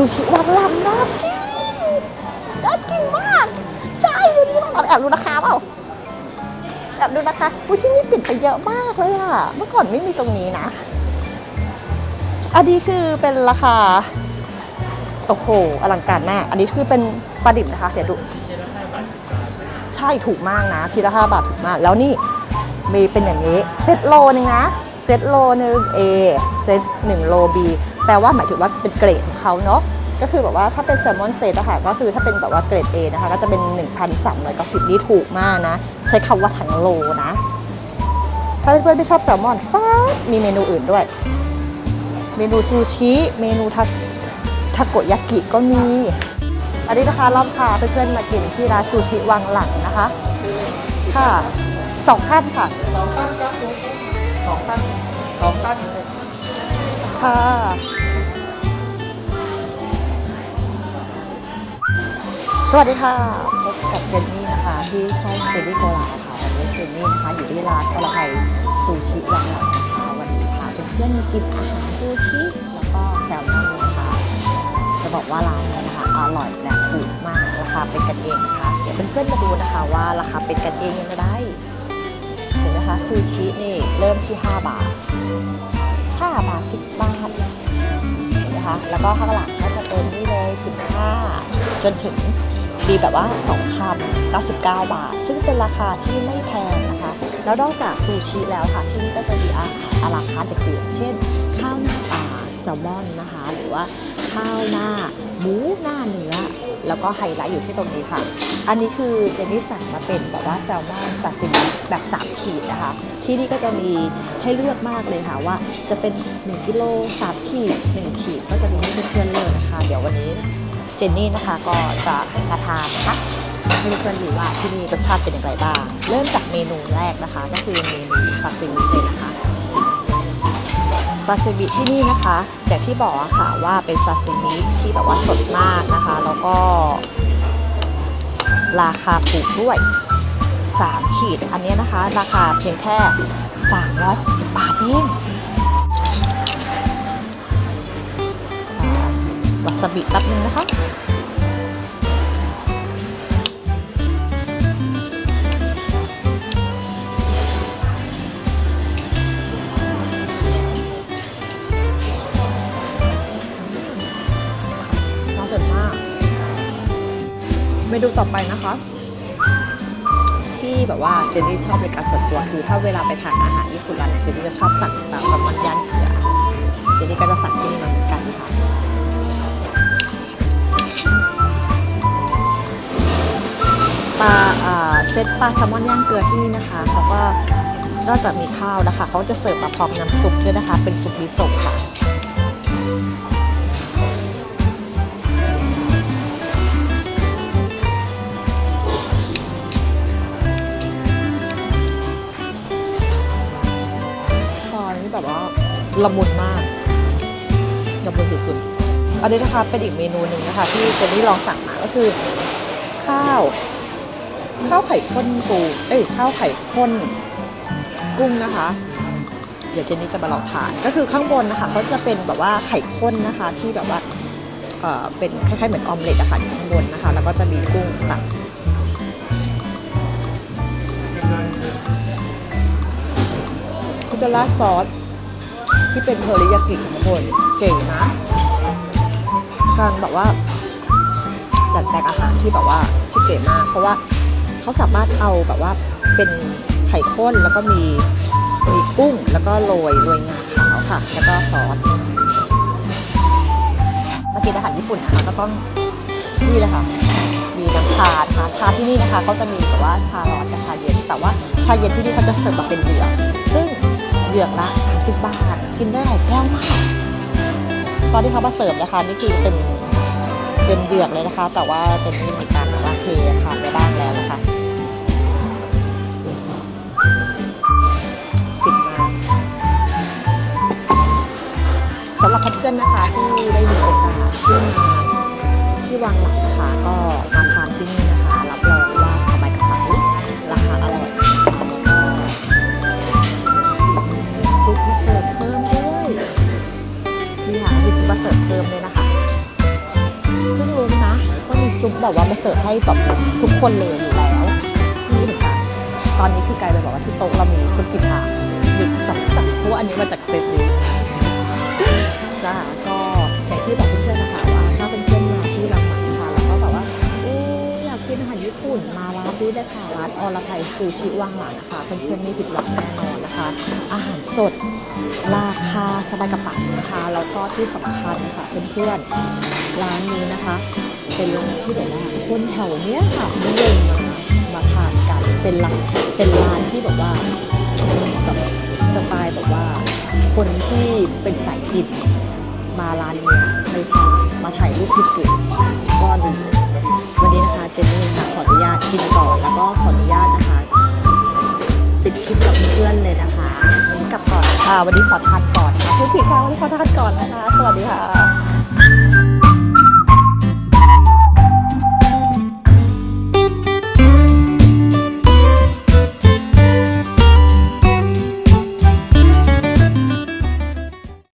ซูชิวางลำน่ากินน่ากินมาก ใช่ดูนี่มาแอบดูราคาเปล่าแอบดูราคาอุ้ยที่นี่เปลี่ยนไปเยอะมากเลยอะเมื่อก่อนไม่มีตรงนี้นะ อันนี้คือเป็นราคา โอ้โห อลังการมาก อันนี้คือเป็นปลาดิบนะคะ เดี๋ยวดู ใช่ถูกมากนะ ทีละห้าบาทถูกมาก แล้วนี่มีเป็นอย่างนี้ เซตโลนึงนะ เซตโลหนึ่ง A เซตหนึ่งโล B แปลว่าหมายถึงว่าเป็นเกรดของเขาเนาะก็คือแบบว่าถ้าเป็นแซลมอนเซตอะค่ะก็คือถ้าเป็นแบบว่าเกรด A นะคะก็จะเป็น 1,390นี่ถูกมากนะ ใช้คำว่าทั้งโลนะ ถ้าเพื่อนๆไม่ชอบแซลมอนฟ้ามีเมนูอื่นด้วย เมนูซูชิเมนูทาทาโกยากิก็มี อันนี้นะคะเราพาเพื่อนๆมากินที่ร้านซูชิวังหลังนะคะ ค่ะสองท่านค่ะสองตั้นครับสองตั้น สองตั้นค่ะ สวัสดีค่ะ พบกับเจนนี่นะคะที่ช่องเจนนี่โกลาค่ะวันนี้เจนนี่นะคะอยู่ที่ร้านกระไทยซูชิวังหลังนะคะวันนี้ค่ะเป็นเพื่อนมากินอาหารซูชิแล้วก็แซลมอนนะคะ จะบอกว่าร้านนี้นะคะอร่อยและถูกมากราคาเป็นกันเองนะคะ เดี๋ยวเพื่อนๆมาดูนะคะว่าราคาเป็นกันเองยังไงได้เห็นไหมคะ ซูชินี่เริ่มที่ 5 บาท 5 บาท 10 บาทนไหมคะแล้วก็ข้างหลังก็จะเป็นนี่เลย 15 จนถึงมีแบบว่า 2คำ99 บาท ซึ่งเป็นราคาที่ไม่แพงนะคะ แล้วนอกจากซูชิแล้วค่ะ ที่นี่ก็จะมีอาหารอาราคาร์ทอื่นๆเช่น ข้าวหน้าปลาแซลมอนนะคะ หรือว่า ข้าวหน้าหมูหน้าเนื้อ แล้วก็ไฮไลท์อยู่ที่ตรงนี้ค่ะ อันนี้คือเจนนี่สั่งมาเป็นแบบว่าแซลมอนซาซิมิแบบ3ขีดนะคะ ที่นี่ก็จะมีให้เลือกมากเลยค่ะว่าจะเป็น 1กิโล3ขีด 1 ขีดก็จะมีให้เพื่อนๆเลือกนะคะ เดี๋ยววันนี้เจนนี่นะคะก็จะมาทานนะคะให้เพื่อนๆดูว่าที่นี่รสชาติเป็นอย่างไรบ้าง เริ่มจากเมนูแรกนะคะ ก็คือเมนูซาซิมิเลยนะคะ ซาซิมิที่นี่นะคะ อย่างที่บอกอะค่ะว่าเป็นซาซิมิที่แบบว่าสดมากนะคะ แล้วก็ราคาถูกด้วย 3 ขีด อันเนี้ยนะคะ ราคาเพียงแค่ 360 บาทเองวาซาบิแป๊บนึงนะคะ เมนูต่อไปนะคะ ที่แบบว่าเจนนี่ชอบในการส่วนตัวคือ ถ้าเวลาไปทานอาหารญี่ปุ่นร้านเจนนี่จะชอบสั่งปลาแซลมอนย่างเกลือเจนนี่ก็จะสั่งที่นี่มาเหมือนกันค่ะปลาอ่าเซตปลาแซลมอนย่างเกลือที่นี่นะคะเขาก็นอกจากมีข้าวนะคะเขาจะเสิร์ฟมาพร้อมน้ำซุปด้วยนะคะ เป็นซุปมิโซะค่ะ ละมุนมากละมุนสุดๆอันนี้นะคะเป็นอีกเมนูหนึ่งนะคะ ที่เจนนี่ลองสั่งมาก็คือ ข้าว ข้าวไข่ข้นปูเอ้ยข้าวไข่ข้นกุ้งนะคะ เดี๋ยวเจนนี่จะมาลองทาน ก็คือข้างบนนะคะเขาจะเป็นแบบว่าไข่ข้นนะคะที่แบบว่าเอ่อเป็นคล้ายๆเหมือนออมเล็ตอะค่ะอยู่ข้างบนนะคะ แล้วก็จะมีกุ้งตักเขาจะราดซอส ที่เป็นเทอริยากิของคนเก่งนะ การแบบว่าจัดแปลงอาหารที่แบบว่าที่เก๋มาก เพราะว่าเขาสามารถเอาแบบว่าเป็นไข่ข้นแล้วก็มีมีกุ้งแล้วก็โรยโรยงาขาวค่ะ แล้วก็ซอสมากินอาหารญี่ปุ่นนะคะก็ต้องนี่เลยค่ะ มีน้ำชานะคะชาที่นี่นะคะเขาจะมีแบบว่าชาร้อนกับชาเย็น แต่ว่าชาเย็นที่นี่เขาจะเสิร์ฟมาเป็นเหยือซึ่ง เหยือกละ 30 บาท กินได้หลายแก้วมาก ตอนที่เขามาเสิร์ฟนะคะ นี่คือเต็มเต็มเหยือกเลยนะคะ แต่ว่าเจนนี่มีการแบบว่าเททานไปบ้างแล้วนะคะฟินมาสำหรับเพื่อนๆนะคะที่ได้มีโอกาสที่มาที่วางหลักนะคะก็มาทานที่นี่นะ ซุปแบบว่ามาเสิร์ฟให้แบบทุกคนเลยอยู่แล้วนี่เหมือนกันตอนนี้คือกลายเป็นแบบว่าที่โต๊ะเรามีซุปกิชาหนึ่งสองสามเพราะว่าอันนี้มาจากเซตนี้นะคะก็อย่างที่บอกเพื่อนๆนะคะว่าถ้าเป็นเพื่อนมาที่รังหมันค่ะแล้วก็แบบว่าเอ๊ะอยากกินอาหารญี่ปุ่นมาร้านนี้ได้ค่ะร้านอรไทยซูชิว่างหลังนะคะเพื่อนๆไม่ผิดหวังแน่นอนนะคะ อาหารสด ราคาสบายกระเป๋านะคะแล้วก็ที่สำคัญค่ะเพื่อนๆร้านนี้นะคะ เป็นร้านที่แบบว่าคนแถวเนี้ยค่ะนิยมมามาทานกันเป็นร้านเป็นร้านที่แบบว่าแบบสไตล์แบบว่า คนที่เป็นสายกินมาร้านนี้ไม่พลาดมาถ่ายรูปเก็บๆก็ดีวันนี้นะคะเจนนี่ค่ะขออนุญาตกินก่อนแล้วก็ขออนุญาตนะคะปิดคลิปกับเพื่อนเลยนะคะ กลับก่อนค่ะวันนี้ขอทานก่อนคุณผิดค่ะวันนี้ขอทานก่อนนะคะ สวัสดีค่ะ